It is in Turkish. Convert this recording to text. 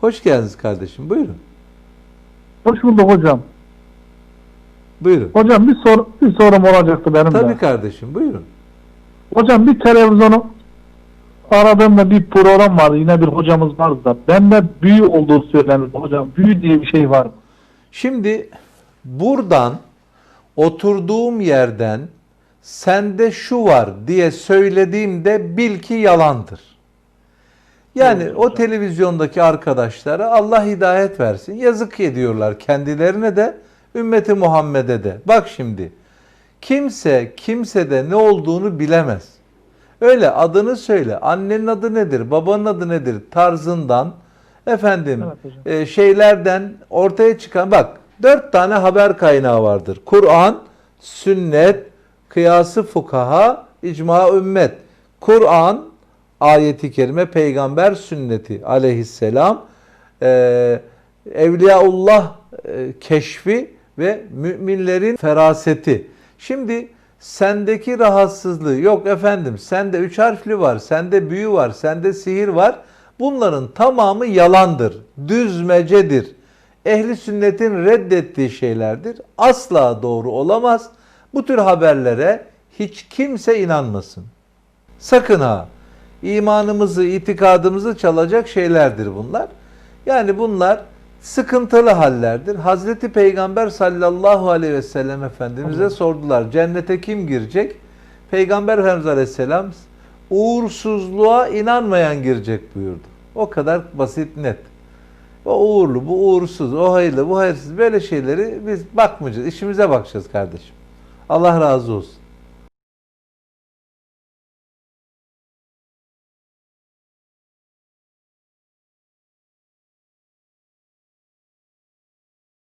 Hoş geldiniz kardeşim. Buyurun. Hoş bulduk hocam. Buyurun. Hocam bir sor bir sorum olacaktı benim Tabii de. kardeşim. Buyurun. Hocam bir televizyonu aradığımda bir program var. Yine bir hocamız vardı da. Bende büyü olduğu söylenir hocam. Büyü diye bir şey var. Şimdi buradan oturduğum yerden sende şu var diye söylediğimde bil ki yalandır. Yani Evet o televizyondaki arkadaşlara Allah hidayet versin. Yazık ediyorlar kendilerine de ümmeti Muhammed'e de. Bak şimdi kimse kimsede ne olduğunu bilemez. Öyle adını söyle. Annenin adı nedir? Babanın adı nedir? Tarzından efendim Evet e, şeylerden ortaya çıkan bak dört tane haber kaynağı vardır. Kur'an, sünnet, kıyası fukaha, icma ümmet. Kur'an, ayeti kerime, peygamber sünneti aleyhisselam, e, Evliyaullah e, keşfi ve müminlerin feraseti. Şimdi sendeki rahatsızlığı yok efendim sende üç harfli var, sende büyü var, sende sihir var. Bunların tamamı yalandır, düzmecedir. Ehli sünnetin reddettiği şeylerdir. Asla doğru olamaz. Bu tür haberlere hiç kimse inanmasın. Sakın ha imanımızı, itikadımızı çalacak şeylerdir bunlar. Yani bunlar sıkıntılı hallerdir. Hazreti Peygamber sallallahu aleyhi ve sellem Efendimiz'e sordular. Cennete kim girecek? Peygamber Efendimiz aleyhisselam uğursuzluğa inanmayan girecek buyurdu. O kadar basit net. O uğurlu, bu uğursuz, o hayırlı, bu hayırsız böyle şeyleri biz bakmayacağız. İşimize bakacağız kardeşim. Allah razı olsun.